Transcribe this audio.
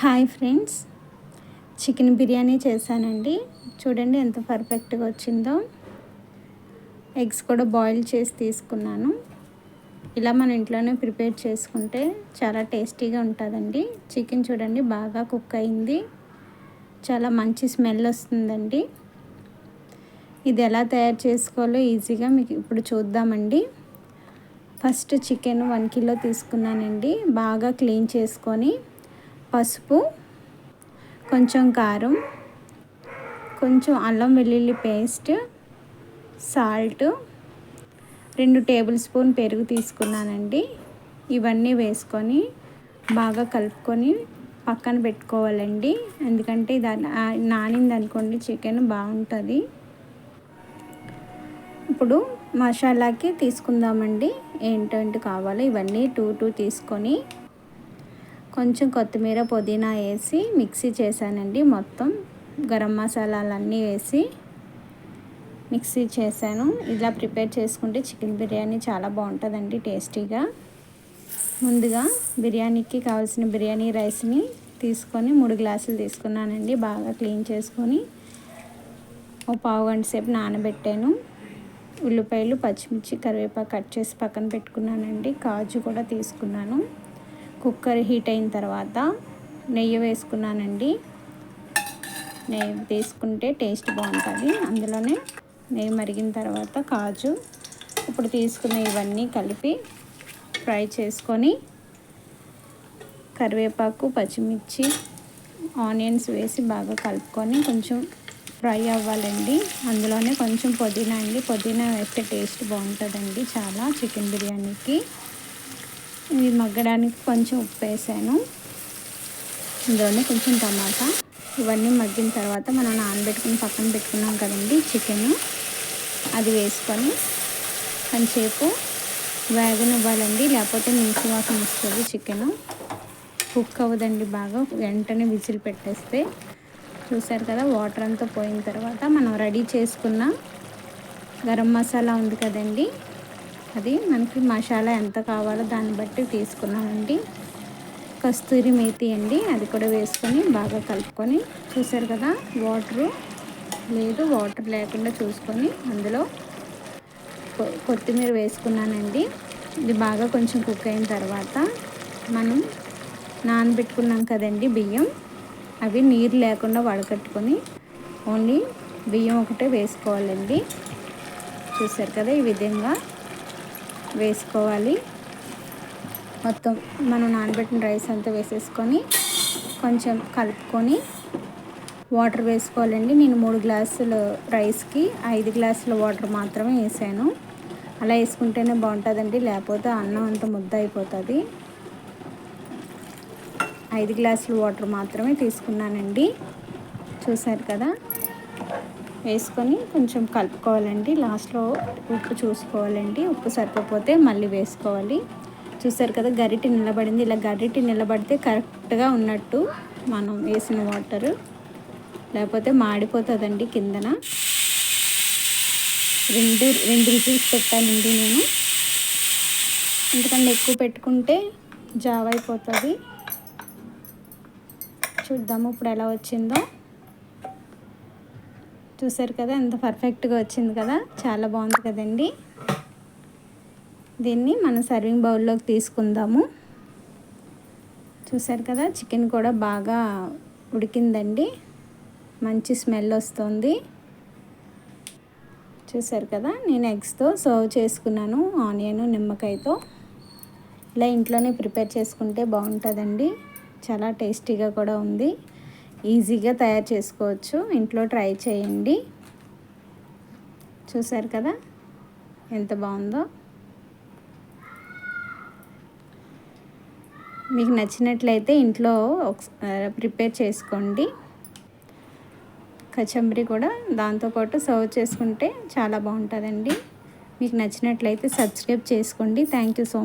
Hi friends. Chicken biryani చేశానండి. చూడండి ఎంత పర్ఫెక్ట్గా వచ్చిందో. ఎగ్స్ కూడా బాయిల్ చేసి తీసుకున్నాను. ఇలా మన ఇంట్లోనే ప్రిపేర్ చేసుకుంటే చాలా టేస్టీగా ఉంటుందండి. చికెన్ చూడండి బాగా కుక్ అయింది. చాలా మంచి స్మెల్ వస్తుందండి. ఇది ఎలా తయారు చేసుకోవాలో ఈజీగా మీకు ఇప్పుడు చూద్దామండి. ఫస్ట్ చికెన్ వన్ కిలో తీసుకున్నానండి. బాగా క్లీన్ చేసుకొని పసుపు కొంచెం కారం కొంచెం అల్లం వెల్లుల్లి పేస్ట్ సాల్ట్ రెండు టేబుల్ స్పూన్ పెరుగు తీసుకున్నానండి. ఇవన్నీ వేసుకొని బాగా కలుపుకొని పక్కన పెట్టుకోవాలండి. ఎందుకంటే దాని నానింది అనుకోండి చికెన్ బాగుంటుంది. ఇప్పుడు మసాలాకి తీసుకుందామండి. ఏంటంటే కావాలో ఇవన్నీ టూ టూ తీసుకొని కొంచెం కొత్తిమీర పుదీనా వేసి మిక్సీ చేశానండి మొత్తం. గరం మసాలాలన్నీ వేసి మిక్సీ చేశాను. ఇలా ప్రిపేర్ చేసుకుంటే చికెన్ బిర్యానీ చాలా బాగుంటుందండి టేస్టీగా. ముందుగా బిర్యానీకి కావాల్సిన బిర్యానీ రైస్ని తీసుకొని మూడు గ్లాసులు తీసుకున్నానండి బాగా క్లీన్ చేసుకొని. ఓ పావు గంట సేపు నానబెట్టాను. ఉల్లిపాయలు పచ్చిమిర్చి కరివేపాకు కట్ చేసి పక్కన పెట్టుకున్నానండి. కాజు కూడా తీసుకున్నాను. కుక్కర్ హీట్ అయిన తర్వాత నెయ్యి వేసుకున్నానండి. నెయ్యి తీసుకుంటే టేస్ట్ బాగుంటుంది. అందులోనే నెయ్యి మరిగిన తర్వాత కాజు ఇప్పుడు తీసుకున్న ఇవన్నీ కలిపి ఫ్రై చేసుకొని కరివేపాకు పచ్చిమిర్చి ఆనియన్స్ వేసి బాగా కలుపుకొని కొంచెం ఫ్రై అవ్వాలండి. అందులోనే కొంచెం పుదీనా అండి. పుదీనా వేస్తే టేస్ట్ బాగుంటుందండి చాలా చికెన్ బిర్యానీకి. ఇవి మగ్గడానికి కొంచెం ఉప్పు వేసాను ఇందులోనే కొంచెం టమాటా. ఇవన్నీ మగ్గిన తర్వాత మనం నానబెట్టుకుని పక్కన పెట్టుకున్నాం కదండి చికెన్ అది వేసుకొని కొంచెంసేపు వేగనివ్వాలండి లేకపోతే నీచు వాసన వస్తుంది చికెన్ కుక్ అవ్వదండి బాగా వెంటనే విజిల్ పెట్టేస్తే. చూసారు కదా వాటర్ అంతా పోయిన తర్వాత మనం రెడీ చేసుకున్న గరం మసాలా ఉంది కదండి అది మనకి మసాలా ఎంత కావాలో దాన్ని బట్టి తీసుకున్నామండి. కస్తూరి మేతి అండి అది కూడా వేసుకొని బాగా కలుపుకొని చూసారు కదా వాటరు లేదు వాటర్ లేకుండా చూసుకొని అందులో కొత్తిమీర వేసుకున్నానండి. ఇది బాగా కొంచెం కుక్ అయిన తర్వాత మనం నానబెట్టుకున్నాం కదండి బియ్యం. అవి నీరు లేకుండా వడకట్టుకొని ఓన్లీ బియ్యం ఒకటే వేసుకోవాలండి. చూసారు కదా ఈ విధంగా వేసుకోవాలి. మొత్తం మనం నానబెట్టిన రైస్ అంతా వేసేసుకొని కొంచెం కలుపుకొని వాటర్ వేసుకోవాలండి. నేను మూడు గ్లాసులు రైస్కి ఐదు గ్లాసుల వాటర్ మాత్రమే వేసాను. అలా వేసుకుంటేనే బాగుంటుందండి. లేకపోతే అన్నం అంత ముద్ద అయిపోతుంది. ఐదు గ్లాసులు వాటర్ మాత్రమే తీసుకున్నానండి. చూశారు కదా? వేసుకొని కొంచెం కలుపుకోవాలండి. లాస్ట్లో ఉప్పు చూసుకోవాలండి. ఉప్పు సరిపోతే మళ్ళీ వేసుకోవాలి. చూసారు కదా గరిటి నిలబడింది. ఇలా గరిటి నిలబడితే కరెక్ట్గా ఉన్నట్టు మనం వేసిన వాటర్. లేకపోతే మాడిపోతుందండి కిందన. రెండు రెండు రుచులు పెట్టానండి నేను. ఎందుకంటే ఎక్కువ పెట్టుకుంటే జావ్ అయిపోతుంది చూద్దాము ఇప్పుడు ఎలా వచ్చిందో. చూసారు కదా ఎంత పర్ఫెక్ట్గా వచ్చింది కదా చాలా బాగుంది కదండి. దీన్ని మనం సర్వింగ్ బౌల్లోకి తీసుకుందాము. చూసారు కదా చికెన్ కూడా బాగా ఉడికిందండి. మంచి స్మెల్ వస్తుంది. చూసారు కదా నేను ఎగ్స్తో సర్వ్ చేసుకున్నాను ఆనియన్ నిమ్మకాయతో. ఇలా ఇంట్లోనే ప్రిపేర్ చేసుకుంటే బాగుంటుందండి. చాలా టేస్టీగా కూడా ఉంది. ఈజీగా తయారు చేసుకోవచ్చు. ఇంట్లో ట్రై చేయండి. చూసారు కదా? ఎంత బాగుందో? మీకు నచ్చినట్లయితే ఇంట్లో ప్రిపేర్ చేసుకోండి. కచంబరి కూడా దాంతోపాటు సర్వ్ చేసుకుంటే చాలా బాగుంటుందండి. మీకు నచ్చినట్లయితే సబ్స్క్రైబ్ చేసుకోండి. Thank you so